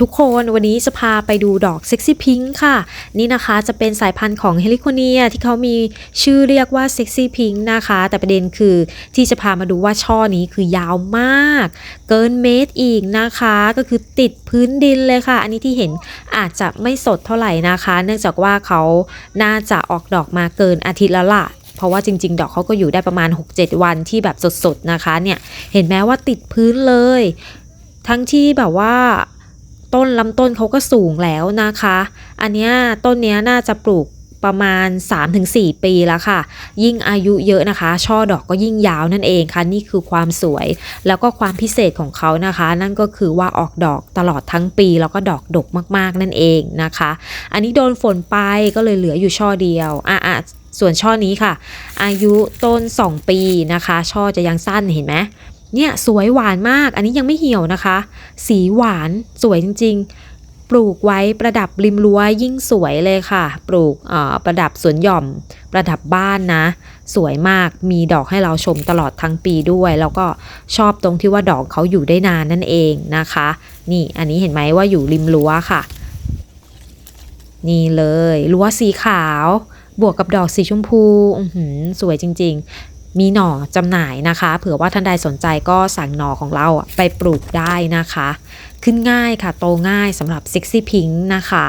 ทุกคนวันนี้จะพาไปดูดอกเซ็กซี่พิงค์ค่ะ นี่นะคะจะเป็นสายพันธุ์ของเฮลิโคเนียที่เขามีชื่อเรียกว่าเซ็กซี่พิงค์นะคะ แต่ประเด็นคือที่จะพามาดูว่าช่อนี้คือยาวมาก เกินเมตรอีกนะคะ ก็คือติดพื้นดินเลยค่ะ อันนี้ที่เห็นอาจจะไม่สดเท่าไหร่นะคะ เนื่องจากว่าเขาน่าจะออกดอกมาเกินอาทิตย์ละละเพราะว่าจริง ๆ ดอกเขาก็อยู่ได้ประมาณ 6-7 วันที่แบบสดๆนะคะเนี่ยเห็นไหมว่าติดพื้นเลย ทั้งที่แบบว่า ต้นลำต้นเขาก็สูงแล้วนะคะ อันเนี้ยต้นเนี้ยน่าจะปลูกประมาณ 3-4 ปีแล้วค่ะ ยิ่งอายุเยอะนะคะ ช่อดอกก็ยิ่งยาวนั่นเองค่ะ นี่คือความสวย แล้วก็ความพิเศษของเขานะคะ นั่นก็คือว่าออกดอกตลอดทั้งปี แล้วก็ดอกดกมากๆนั่นเองนะคะ อันนี้โดนฝนไปก็เลยเหลืออยู่ช่อเดียว อะอะส่วนช่อนี้ค่ะ อายุต้น 2 ปีนะคะ ช่อจะยังสั้นเห็นไหม เนี่ยสวยหวานมาก อันนี้ยังไม่เหี่ยวนะคะ สีหวานสวยจริง ๆ ปลูกไว้ประดับริมรั้วยิ่งสวยเลยค่ะ ปลูกประดับสวนหย่อม ประดับบ้านนะ สวยมากมีดอกให้เราชมตลอดทั้งปีด้วย แล้วก็ชอบตรงที่ว่าดอกเขาอยู่ได้นานนั่นเองนะคะ นี่อันนี้เห็นไหมว่าอยู่ริมรั้วค่ะ นี่เลยรั้วสีขาวบวกกับดอกสีชมพูสวยจริง ๆ มีหน่อจำหน่ายนะคะ เผื่อว่าท่านใดสนใจก็สั่งหน่อของเราไปปลูกได้นะคะ ขึ้นง่ายค่ะ โตง่ายสำหรับซิกซี่พิงค์นะคะ